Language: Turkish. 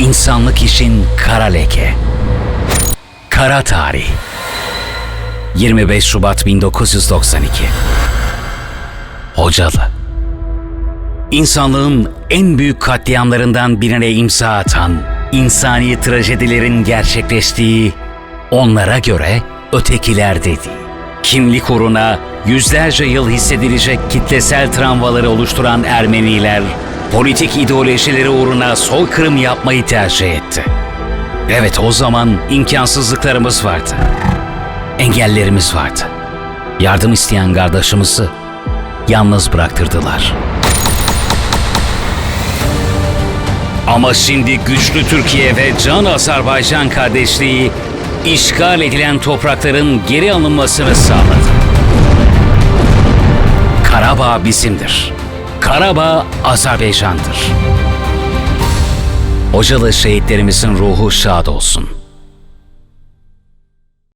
İnsanlık için kara leke. Kara tarih. 25 Şubat 1992. Hocalı. İnsanlığın en büyük katliamlarından birine imza atan, insani trajedilerin gerçekleştiği, onlara göre ötekiler dedi. Kimlik uğruna yüzlerce yıl hissedilecek kitlesel travmaları oluşturan Ermeniler, politik ideolojileri uğruna soykırım yapmayı tercih etti. Evet o zaman imkansızlıklarımız vardı. Engellerimiz vardı. Yardım isteyen kardeşimizi yalnız bıraktırdılar. Ama şimdi güçlü Türkiye ve Can Azerbaycan kardeşliği işgal edilen toprakların geri alınmasını sağladı. Karabağ bizimdir. Karabağ Azerbaycan'dır. Hocalı şehitlerimizin ruhu şad olsun.